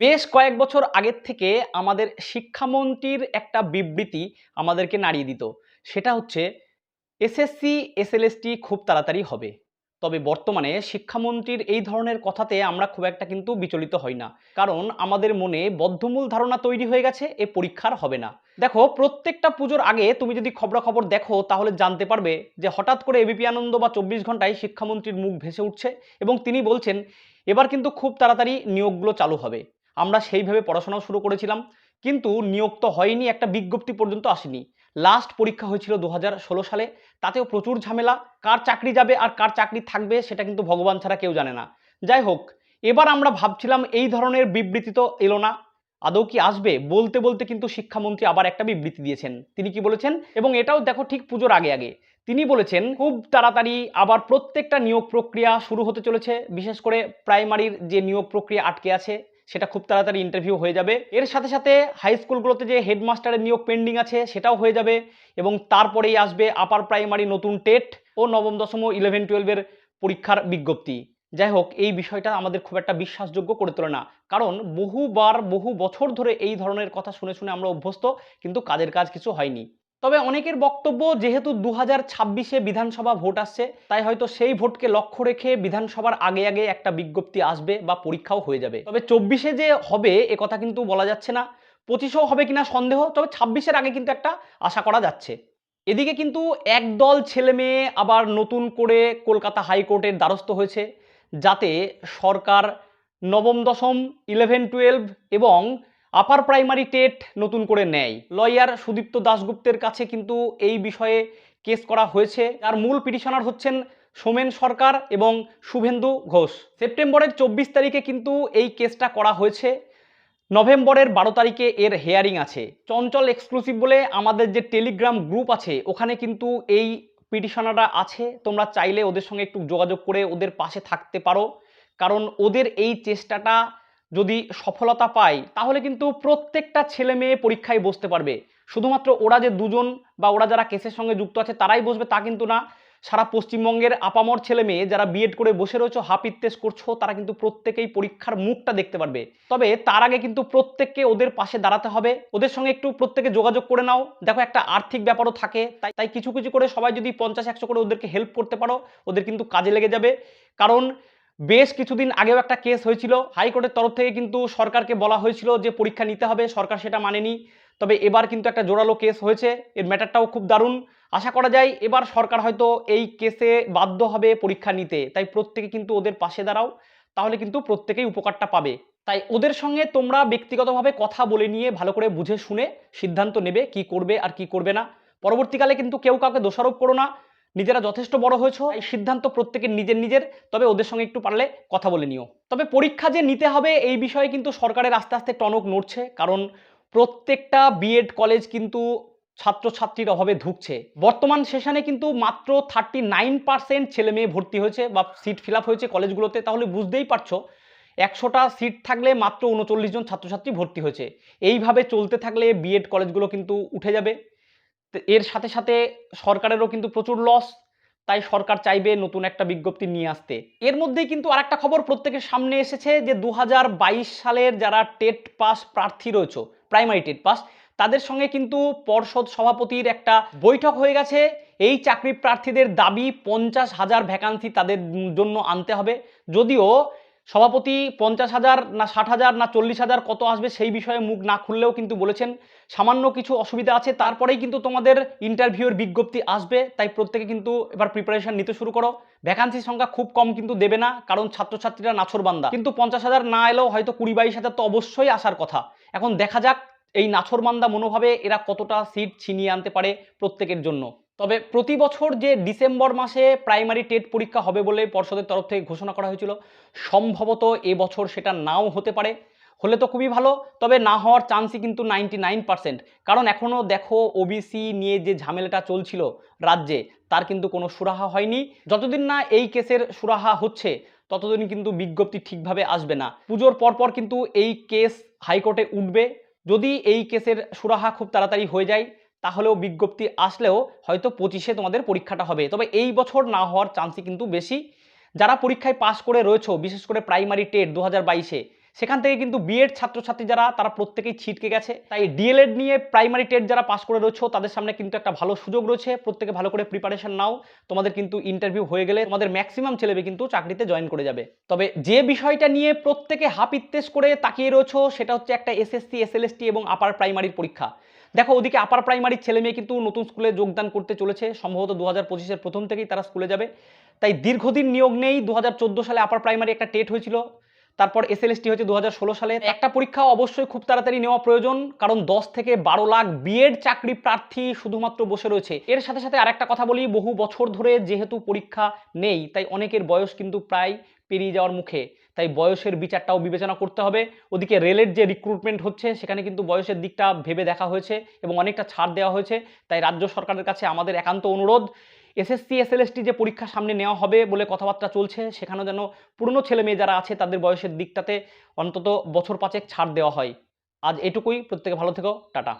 বেশ কয়েক বছর আগের থেকে আমাদের শিক্ষামন্ত্রীর একটা বিবৃতি আমাদেরকে নাড়িয়ে দিত। সেটা হচ্ছে, এসএসসি, এসএলএসটি খুব তাড়াতাড়ি হবে। তবে বর্তমানে শিক্ষামন্ত্রীর এই ধরনের কথাতে আমরা খুব একটা কিন্তু বিচলিত হই না। কারণ আমাদের মনে বদ্ধমূল ধারণা তৈরি হয়ে গেছে, এ পরীক্ষার হবে না। দেখো, প্রত্যেকটা পুজোর আগে তুমি যদি খবরাখবর দেখো, তাহলে জানতে পারবে যে হঠাৎ করে এবিপি আনন্দ বা চব্বিশ ঘন্টায় শিক্ষামন্ত্রীর মুখ ভেসে উঠছে এবং তিনি বলছেন, এবার কিন্তু খুব তাড়াতাড়ি নিয়োগগুলো চালু হবে। আমরা সেইভাবে পড়াশোনাও শুরু করেছিলাম, কিন্তু নিয়োগ তো হয়নি একটা বিজ্ঞপ্তি পর্যন্ত আসেনি। লাস্ট পরীক্ষা হয়েছিল দু হাজার ষোলো সালে, তাতেও প্রচুর ঝামেলা, কার চাকরি যাবে আর কার চাকরি থাকবে সেটা কিন্তু ভগবান ছাড়া কেউ জানে না। যাই হোক, এবার আমরা ভাবছিলাম এই ধরনের বিবৃতি তো এলো না। আদৌ কি আসবে? বলতে বলতে কিন্তু শিক্ষামন্ত্রী আবার একটা বিবৃতি দিয়েছেন। তিনি কি বলেছেন? এবং এটাও দেখো ঠিক পুজোর আগে আগে। তিনি বলেছেন, খুব তাড়াতাড়ি আবার প্রত্যেকটা নিয়োগ প্রক্রিয়া শুরু হতে চলেছে। বিশেষ করে প্রাইমারির যে নিয়োগ প্রক্রিয়া আটকে আছে সেটা খুব তাড়াতাড়ি ইন্টারভিউ হয়ে যাবে। এর সাথে সাথে হাই স্কুলগুলোতে যে হেডমাস্টারের নিয়োগ পেন্ডিং আছে, সেটাও হয়ে যাবে এবং তারপরেই আসবে আপার প্রাইমারি নতুন টেট ও নবম, দশম ইলেভেন টুয়েলভের পরীক্ষার বিজ্ঞপ্তি। যাই হোক, এই বিষয়টা আমাদের খুব একটা বিশ্বাসযোগ্য করে তোলে না। কারণ বহুবার, বহু বছর ধরে এই ধরনের কথা শুনে শুনে আমরা অভ্যস্ত, কিন্তু কাজের কাজ কিছু হয়নি। তবে অনেকের বক্তব্য, যেহেতু দু হাজার ছাব্বিশে বিধানসভা ভোট আসছে, তাই হয়তো সেই ভোটকে লক্ষ্য রেখে বিধানসভার আগে আগে একটা বিজ্ঞপ্তি আসবে বা পরীক্ষাও হয়ে যাবে। তবে চব্বিশে যে হবে, এ কথা কিন্তু বলা যাচ্ছে না। পঁচিশেও হবে কিনা সন্দেহ, তবে ছাব্বিশের আগে কিন্তু একটা আশা করা যাচ্ছে। এদিকে কিন্তু একদল ছেলে মেয়ে আবার নতুন করে কলকাতা হাইকোর্টের দ্বারস্থ হয়েছে, যাতে সরকার নবম দশম, ইলেভেন টুয়েলভ এবং আপার প্রাইমারি টেট নতুন করে নেয়। লয়ার সুদীপ্ত দাশগুপ্তের কাছে কিন্তু এই বিষয়ে কেস করা হয়েছে। যার মূল পিটিশনার হচ্ছেন সোমেন সরকার এবং শুভেন্দু ঘোষ। সেপ্টেম্বরের চব্বিশ তারিখে কিন্তু এই কেসটা করা হয়েছে। নভেম্বরের বারো তারিখে এর হেয়ারিং আছে। চঞ্চল এক্সক্লুসিভ বলে আমাদের যে টেলিগ্রাম গ্রুপ আছে, ওখানে কিন্তু এই পিটিশনাররা আছে। তোমরা চাইলে ওদের সঙ্গে একটু যোগাযোগ করে ওদের পাশে থাকতে পারো। কারণ ওদের এই চেষ্টাটা যদি সফলতা পায়, তাহলে কিন্তু প্রত্যেকটা ছেলে মেয়ে পরীক্ষায় বসতে পারবে। শুধুমাত্র ওরা যে দুজন বা ওরা যারা কেসের সঙ্গে যুক্ত আছে, তারাই বসবে তা কিন্তু না। সারা পশ্চিমবঙ্গের আপামর ছেলে মেয়ে যারা বিএড করে বসে রয়েছে হাফ ইত্তেস করছ, তারা কিন্তু প্রত্যেকেই পরীক্ষার মুখটা দেখতে পারবে। তবে তার আগে কিন্তু প্রত্যেককে ওদের পাশে দাঁড়াতে হবে। ওদের সঙ্গে একটু প্রত্যেকে যোগাযোগ করে নাও। দেখো একটা আর্থিক ব্যাপারও থাকে, তাই তাই কিছু কিছু করে সবাই যদি পঞ্চাশ, একশো করে ওদেরকে হেল্প করতে পারো, ওদের কিন্তু কাজে লেগে যাবে। কারণ বেশ কিছুদিন আগেও একটা কেস হয়েছিল। হাইকোর্টের তরফ থেকে কিন্তু সরকারকে বলা হয়েছিল যে পরীক্ষা নিতে হবে, সরকার সেটা মানেনি। তবে এবার কিন্তু একটা জোরালো কেস হয়েছে। এর ম্যাটারটাও খুব দারুণ। আশা করা যায় এবার সরকার হয়তো এই কেসে বাধ্য হবে পরীক্ষা নিতে। তাই প্রত্যেকে কিন্তু ওদের পাশে দাঁড়াও। তাহলে কিন্তু প্রত্যেকেই উপকারটা পাবে। তাই ওদের সঙ্গে তোমরা ব্যক্তিগতভাবে কথা বলে নিয়ে, ভালো করে বুঝে শুনে সিদ্ধান্ত নেবে কি করবে আর কি করবে না। পরবর্তীকালে কিন্তু কেউ কাউকে দোষারোপ করো না। নিজেরা যথেষ্ট বড় হয়েছ, এই সিদ্ধান্ত প্রত্যেকের নিজের নিজের, তবে ওদের সঙ্গে একটু পারলে কথা বলে নিও। তবে পরীক্ষা যে নিতে হবে, এই বিষয়ে কিন্তু সরকারের আস্তে আস্তে টনক নড়ছে, কারণ প্রত্যেকটা বিএড কলেজ কিন্তু ছাত্রছাত্রীর অভাবে ধুকছে। বর্তমান সেশনে কিন্তু মাত্র থার্টি নাইন পার্সেন্ট ছেলে মেয়ে ভর্তি হয়েছে বা সিট ফিল হয়েছে কলেজগুলোতে, তাহলে বুঝতেই পারছ, একশোটা সিট থাকলে মাত্র উনচল্লিশ জন ছাত্রছাত্রী ভর্তি হয়েছে। এইভাবে চলতে থাকলে বিএড কলেজগুলো কিন্তু উঠে যাবে। এর সাথে সাথে সরকারেরও কিন্তু প্রচুর লস তাই সরকার চাইবে নতুন একটা বিজ্ঞপ্তি নিয়ে আসতে। এর মধ্যেই কিন্তু আরেকটা খবর প্রত্যেকের সামনে এসেছে যে দু হাজার বাইশ সালের যারা টেট পাস প্রার্থী রয়েছে প্রাইমারি টেট পাস, তাদের সঙ্গে কিন্তু পর্ষদ সভাপতির একটা বৈঠক হয়ে গেছে। এই চাকরি প্রার্থীদের দাবি পঞ্চাশ হাজার ভ্যাকান্সি তাদের জন্য আনতে হবে। যদিও সভাপতি পঞ্চাশ হাজার না ষাট হাজার না চল্লিশ হাজার কত আসবে সেই বিষয়ে মুখ না খুললেও কিন্তু বলেছেন। সামান্য কিছু অসুবিধা আছে, তারপরেই কিন্তু তোমাদের ইন্টারভিউর বিজ্ঞপ্তি আসবে, তাই প্রত্যেকে কিন্তু এবার প্রিপারেশন নিতে শুরু করো। ভ্যাকান্সির সংখ্যা খুব কম কিন্তু দেবে না, কারণ ছাত্রছাত্রীরা নাছরবান্দা কিন্তু পঞ্চাশ হাজার না এলেও হয়তো কুড়ি বাইশ হাজার তো অবশ্যই আসার কথা। এখন দেখা যাক এই নাছরবান্দা মনোভাবে এরা কতটা সিট ছিনিয়ে আনতে পারে প্রত্যেকের জন্য। তবে প্রতি বছর যে ডিসেম্বর মাসে প্রাইমারি টেট পরীক্ষা হবে বলে পর্ষদের তরফ থেকে ঘোষণা করা হয়েছিল, সম্ভবত এবছর সেটা নাও হতে পারে। হলে তো খুবই ভালো, তবে না হওয়ার চান্সই কিন্তু নাইনটি কারণ এখনও দেখো ওবিসি নিয়ে যে ঝামেলাটা চলছিল রাজ্যে, তার কিন্তু কোনো সুরাহা হয়নি। যতদিন না এই কেসের সুরাহা হচ্ছে ততদিন কিন্তু বিজ্ঞপ্তি ঠিকভাবে আসবে না। পুজোর পরপর কিন্তু এই কেস হাইকোর্টে উঠবে। যদি এই কেসের সুরাহা খুব তাড়াতাড়ি হয়ে যায় তাহলেও বিজ্ঞপ্তি আসলেও হয়তো পঁচিশে তোমাদের পরীক্ষাটা হবে। তবে এই বছর না হওয়ার চান্সই কিন্তু বেশি। যারা পরীক্ষায় পাশ করে রয়েছে, বিশেষ করে প্রাইমারি টেট দু হাজার বাইশে, সেখান থেকে কিন্তু বিএড ছাত্রছাত্রী যারা, তারা প্রত্যেকেই ছিটকে গেছে। তাই ডিএলএড নিয়ে প্রাইমারি টেট যারা পাস করে রয়েছে, তাদের সামনে কিন্তু একটা ভালো সুযোগ রয়েছে। প্রত্যেকে ভালো করে প্রিপারেশন নাও। তোমাদের কিন্তু ইন্টারভিউ হয়ে গেলে তোমাদের ম্যাক্সিমাম ছেলেবে কিন্তু চাকরিতে জয়েন করে যাবে। তবে যে বিষয়টা নিয়ে প্রত্যেকে হাপ ইত্তেস করে তাকিয়ে রয়েছে, সেটা হচ্ছে একটা এসএসসি এসএলএসটি এবং আপার প্রাইমারির পরীক্ষা। দেখো, ওদিকে আপার প্রাইমারির ছেলে মেয়ে কিন্তু নতুন স্কুলে যোগদান করতে চলেছে। সম্ভবত দু হাজার পঁচিশের প্রথম থেকেই তারা স্কুলে যাবে। তাই দীর্ঘদিন নিয়োগ নেই। দু হাজার চোদ্দ সালে আপার প্রাইমারি একটা টেট হয়েছিল। তারপর এস এসএলএসটি হয়েছে দু সালে। একটা পরীক্ষা অবশ্যই খুব তাড়াতাড়ি নেওয়া প্রয়োজন কারণ দশ থেকে বারো লাখ বিএড চাকরি প্রার্থী শুধুমাত্র বসে রয়েছে। এর সাথে সাথে আরেকটা কথা বলি বহু বছর ধরে যেহেতু পরীক্ষা নেই তাই অনেকের বয়স কিন্তু প্রায় পেরিয়ে যাওয়ার মুখে। তাই বয়সের বিচারটাও বিবেচনা করতে হবে। ওদিকে রেলের যে রিক্রুটমেন্ট হচ্ছে সেখানে কিন্তু বয়সের দিকটা ভেবে দেখা হয়েছে এবং অনেকটা ছাড় দেওয়া হয়েছে। তাই রাজ্য সরকারের কাছে আমাদের একান্ত অনুরোধ এসএসসি, এসএলএসটি যে পরীক্ষা সামনে নেওয়া হবে বলে কথাবার্তা চলছে, সেখানেও যেন পুরনো ছেলে মেয়ে যারা আছে, তাদের বয়সের দিকটাতে অন্তত বছর পাঁচেক ছাড় দেওয়া হয়। আজ এটুকুই, প্রত্যেকে ভালো থেকো, টাটা।